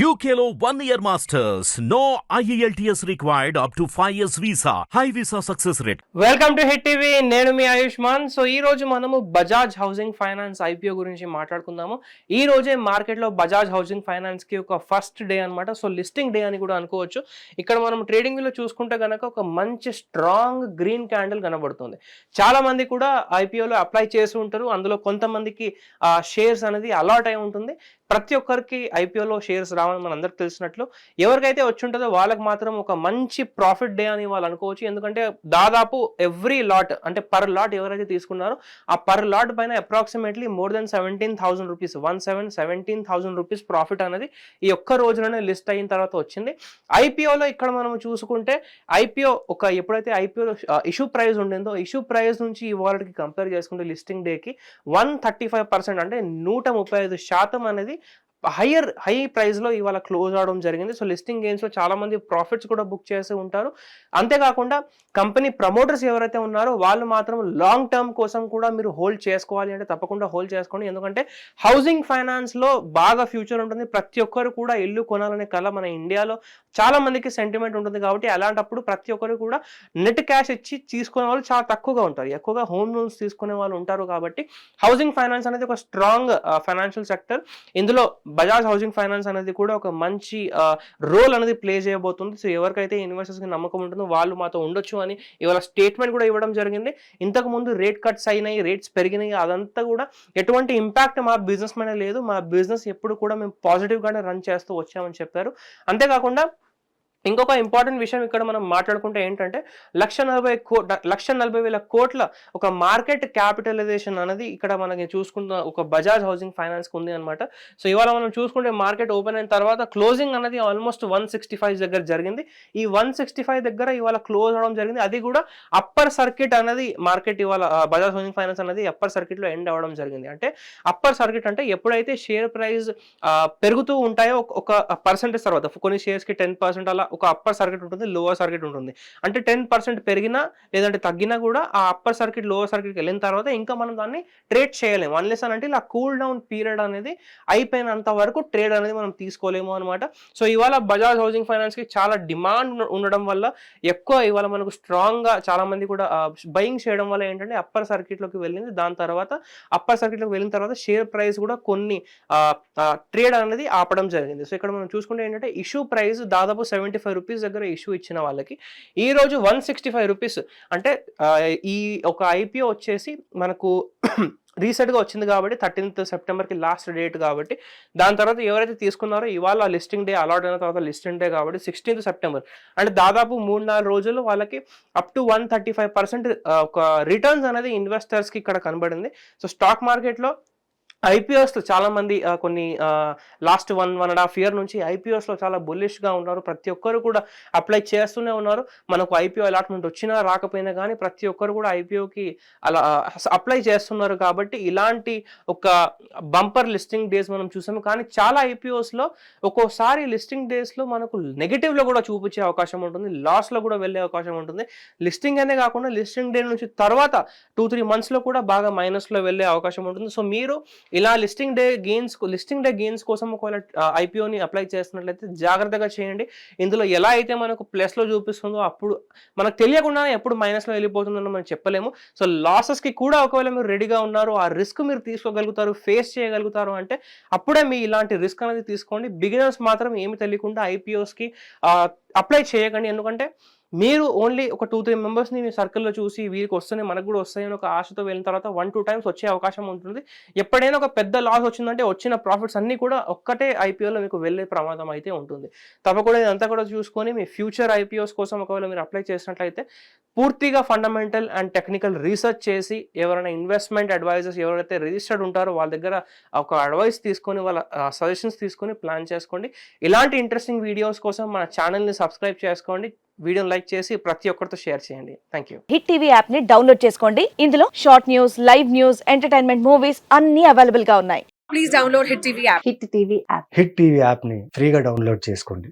యూకేలో one year masters no E IELTS required up to 5 years visa. High visa success rate. Welcome to Hit TV నేను మీ Ayushman. So ఈ రోజు మనము Bajaj housing finance IPO గురించి మాట్లాడుకుందాము. ఈ రోజే మార్కెట్లో బజాజ్ హౌసింగ్ ఫైనాన్స్కి ఒక ఫస్ట్ డే అన్నమాట. సో లిస్టింగ్ డే అని కూడా అనుకోవచ్చు. ఇక్కడ మనం ట్రేడింగ్లో చూసుకుంటే కనుక ఒక మంచి స్ట్రాంగ్ గ్రీన్ క్యాండిల్ కనబడుతుంది. చాలా మంది కూడా ఐపీఓలో అప్లై చేసి ఉంటారు. అందులో కొంతమందికి షేర్స్ అనేది అలాట్ అయి ఉంటుంది. ప్రతి ఒక్కరికి ఐపీఓలో షేర్స్ రావని మన అందరికి తెలిసినట్లు ఎవరికైతే వచ్చి ఉంటుందో వాళ్ళకి మాత్రం ఒక మంచి ప్రాఫిట్ డే అని వాళ్ళు అనుకోవచ్చు. ఎందుకంటే దాదాపు ఎవ్రీ లాట్ అంటే పర్ లాట్ ఎవరైతే తీసుకున్నారో ఆ పర్ లాట్ పైన approximately more than seventeen thousand rupees one seven seventeen thousand rupees profit అనేది ఈ ఒక్క రోజులోనే లిస్ట్ అయిన తర్వాత వచ్చింది. ఐపీఓలో ఇక్కడ మనం చూసుకుంటే ఐపీఓ ఒక ఎప్పుడైతే ఐపీఓ ఇష్యూ ప్రైస్ ఉండిందో ఇష్యూ ప్రైస్ నుంచి ఈ వాలెట్కి కంపేర్ చేసుకుంటే లిస్టింగ్ డేకి వన్ థర్టీ ఫైవ్ పర్సెంట్ అంటే నూట ముప్పై ఐదు శాతం అనేది హయ్యర్ హై ప్రైస్లో ఇవాళ క్లోజ్ అవడం జరిగింది. సో లిస్టింగ్ గేమ్స్లో ప్రాఫిట్స్ కూడా బుక్ చేసి ఉంటారు. అంతేకాకుండా కంపెనీ ప్రమోటర్స్ ఎవరైతే ఉన్నారో వాళ్ళు మాత్రం లాంగ్ టర్మ్ కోసం కూడా మీరు హోల్డ్ చేసుకోవాలి అంటే తప్పకుండా హోల్డ్ చేసుకోండి. ఎందుకంటే హౌసింగ్ ఫైనాన్స్లో బాగా ఫ్యూచర్ ఉంటుంది. ప్రతి ఒక్కరు కూడా ఇల్లు కొనాలనే కళ మన ఇండియాలో చాలా మందికి సెంటిమెంట్ ఉంటుంది కాబట్టి అలాంటప్పుడు ప్రతి ఒక్కరు కూడా నెట్ క్యాష్ ఇచ్చి తీసుకునే వాళ్ళు చాలా తక్కువగా ఉంటారు. ఎక్కువగా హోమ్ లోన్స్ తీసుకునే వాళ్ళు ఉంటారు కాబట్టి హౌసింగ్ ఫైనాన్స్ అనేది ఒక స్ట్రాంగ్ ఫైనాన్షియల్ సెక్టర్. ఇందులో బజాజ్ హౌసింగ్ ఫైనాన్స్ అనేది కూడా ఒక మంచి రోల్ అనేది ప్లే చేయబోతుంది. సో ఎవరికైతే ఇన్వెస్టర్స్కి నమ్మకం ఉంటుందో వాళ్ళు మాతో ఉండొచ్చు అని ఇవాళ స్టేట్మెంట్ కూడా ఇవ్వడం జరిగింది. ఇంతకు ముందు రేట్ కట్స్ అయినాయి రేట్స్ పెరిగినాయి. అదంతా కూడా ఎటువంటి ఇంపాక్ట్ మా బిజినెస్ మీద లేదు. మా బిజినెస్ ఎప్పుడు కూడా మేము పాజిటివ్గానే రన్ చేస్తూ వచ్చామని చెప్పారు. అంతేకాకుండా ఇంకొక ఇంపార్టెంట్ విషయం ఇక్కడ మనం మాట్లాడుకుంటే ఏంటంటే లక్ష నలభై కో లక్ష నలభై వేల కోట్ల ఒక మార్కెట్ క్యాపిటలైజేషన్ అనేది ఇక్కడ మనకి చూసుకున్న ఒక బజాజ్ హౌసింగ్ ఫైనాన్స్ ఉంది అనమాట సో ఇవాళ మనం చూసుకుంటే మార్కెట్ ఓపెన్ అయిన తర్వాత క్లోజింగ్ అనేది ఆల్మోస్ట్ వన్ సిక్స్టీ ఫైవ్ దగ్గర జరిగింది. ఈ వన్ సిక్స్టీ ఫైవ్ దగ్గర ఇవాళ క్లోజ్ అవడం జరిగింది. అది కూడా అప్పర్ సర్కిట్ అనేది మార్కెట్ ఇవాళ బజాజ్ హౌసింగ్ ఫైనాన్స్ అనేది అప్పర్ సర్కిట్లో ఎండ్ అవ్వడం జరిగింది. అంటే అప్పర్ సర్కిట్ అంటే ఎప్పుడైతే షేర్ ప్రైస్ పెరుగుతూ ఉంటాయో ఒక- పర్సెంటేజ్ తర్వాత కొన్ని షేర్స్కి టెన్ పర్సెంట్ అలా ఒక అప్పర్ సర్క్యూట్ ఉంటుంది లోవర్ సర్కిట్ ఉంటుంది. అంటే టెన్ పర్సెంట్ పెరిగినా లేదంటే తగ్గినా కూడా ఆ అప్పర్ సర్క్యూట్ లోవర్ సర్క్యూట్కి వెళ్ళిన తర్వాత ఇంకా మనం దాన్ని ట్రేడ్ చేయలేము. అన్లెస్ అని అంటే ఇలా కూల్ డౌన్ పీరియడ్ అనేది అయిపోయినంత వరకు ట్రేడ్ అనేది మనం తీసుకోలేము అనమాట సో ఇవాళ బజాజ్ హౌసింగ్ ఫైనాన్స్కి చాలా డిమాండ్ ఉండడం వల్ల ఎక్కువ ఇవాళ మనకు స్ట్రాంగ్గా చాలామంది కూడా బయింగ్ చేయడం వల్ల ఏంటంటే అప్పర్ సర్క్యూట్లోకి వెళ్ళింది. దాని తర్వాత అప్పర్ సర్క్యూట్లోకి వెళ్ళిన తర్వాత షేర్ ప్రైస్ కూడా కొన్ని ట్రేడ్ అనేది ఆపడం జరిగింది. సో ఇక్కడ మనం చూసుకుంటే ఏంటంటే ఇష్యూ ప్రైస్ దాదాపు సెవెంటీ ఫైవ్ రూపీస్ దగ్గర ఇష్యూ ఇచ్చిన వాళ్ళకి. ఈ రోజు వన్ సిక్స్టీ ఫైవ్ రూపీస్ అంటే ఈ ఒక ఐపీఓ వచ్చేసి మనకు రీసెంట్గా వచ్చింది కాబట్టి థర్టీన్త్ సెప్టెంబర్కి లాస్ట్ డేట్ కాబట్టి దాని తర్వాత ఎవరైతే తీసుకున్నారో ఇవాళ లిస్టింగ్ డే అలాట్ అయిన తర్వాత లిస్టింగ్ డే కాబట్టి సిక్స్టీన్త్ సెప్టెంబర్ అంటే దాదాపు మూడు నాలుగు రోజులు వాళ్ళకి up to one thirty five percent ఒక రిటర్న్స్ అనేది ఇన్వెస్టర్స్కి ఇక్కడ కనబడింది. సో స్టాక్ మార్కెట్లో ఐపీఎస్లో చాలామంది కొన్ని last one one and half year నుంచి ఐపీఎస్లో చాలా బుల్లిష్గా ఉన్నారు. ప్రతి ఒక్కరు కూడా అప్లై చేస్తూనే ఉన్నారు. మనకు ఐపీఓ అలాట్మెంట్ వచ్చినా రాకపోయినా కానీ ప్రతి ఒక్కరు కూడా ఐపీఓకి అలా అప్లై చేస్తున్నారు కాబట్టి ఇలాంటి ఒక బంపర్ లిస్టింగ్ డేస్ మనం చూసాము. కానీ చాలా ఐపీఓస్లో ఒక్కోసారి లిస్టింగ్ డేస్లో మనకు నెగిటివ్లో కూడా చూపించే అవకాశం ఉంటుంది. లాస్లో కూడా వెళ్ళే అవకాశం ఉంటుంది. లిస్టింగ్ అనే కాకుండా లిస్టింగ్ డే నుంచి తర్వాత టూ త్రీ మంత్స్లో కూడా బాగా మైనస్లో వెళ్ళే అవకాశం ఉంటుంది. సో మీరు ఇలా listing day gains listing day gains కోసం ఒకవేళ ఐపీఓని అప్లై చేస్తున్నట్లయితే జాగ్రత్తగా చేయండి. ఇందులో ఎలా అయితే మనకు ప్లస్లో చూపిస్తుందో అప్పుడు మనకు తెలియకుండా ఎప్పుడు మైనస్లో వెళ్ళిపోతుందని మనం చెప్పలేము. సో లాసెస్కి కూడా ఒకవేళ మీరు రెడీగా ఉన్నారు ఆ రిస్క్ మీరు తీసుకోగలుగుతారు ఫేస్ చేయగలుగుతారు అంటే అప్పుడే మీ ఇలాంటి రిస్క్ అనేది తీసుకోండి. బిగినర్స్ మాత్రం ఏమి తెలియకుండా ఐపీఓస్కి అప్లై చేయకండి. ఎందుకంటే మీరు ఓన్లీ ఒక టూ త్రీ మెంబర్స్ని మీ సర్కిల్లో చూసి వీరికి వస్తున్నాయి మనకు కూడా వస్తాయని ఒక ఆశతో వెళ్ళిన తర్వాత వన్ టూ టైమ్స్ వచ్చే అవకాశం ఉంటుంది. ఎప్పుడైనా ఒక పెద్ద లాస్ వచ్చిందంటే వచ్చిన ప్రాఫిట్స్ అన్నీ కూడా ఒక్కటే ఐపీఓలో మీకు వెళ్ళే ప్రమాదం అయితే ఉంటుంది. తప్పకుండా ఇదంతా కూడా చూసుకొని మీ ఫ్యూచర్ ఐపీఓస్ కోసం ఒకవేళ మీరు అప్లై చేసినట్లయితే పూర్తిగా ఫండమెంటల్ అండ్ టెక్నికల్ రీసెర్చ్ చేసి ఎవరైనా ఇన్వెస్ట్మెంట్ అడ్వైజర్స్ ఎవరైతే రిజిస్టర్డ్ ఉంటారో వాళ్ళ దగ్గర ఒక అడ్వైస్ తీసుకొని వాళ్ళ సజెషన్స్ తీసుకొని ప్లాన్ చేసుకోండి. ఇలాంటి ఇంట్రెస్టింగ్ వీడియోస్ కోసం మన ఛానల్ని సబ్స్క్రైబ్ చేసుకోండి. వీడియోని లైక్ చేసి ప్రతి ఒక్కరితో షేర్ చేయండి. థ్యాంక్ యూ హిట్ టీవీ యాప్ని డౌన్లోడ్ చేసుకోండి. ఇందులో short news live news entertainment movies అన్ని అవైలబుల్గా ఉన్నాయి. Please download Hit TV app. Hit TV app Hit TV యాప్ని ఫ్రీగా డౌన్లోడ్ చేసుకోండి.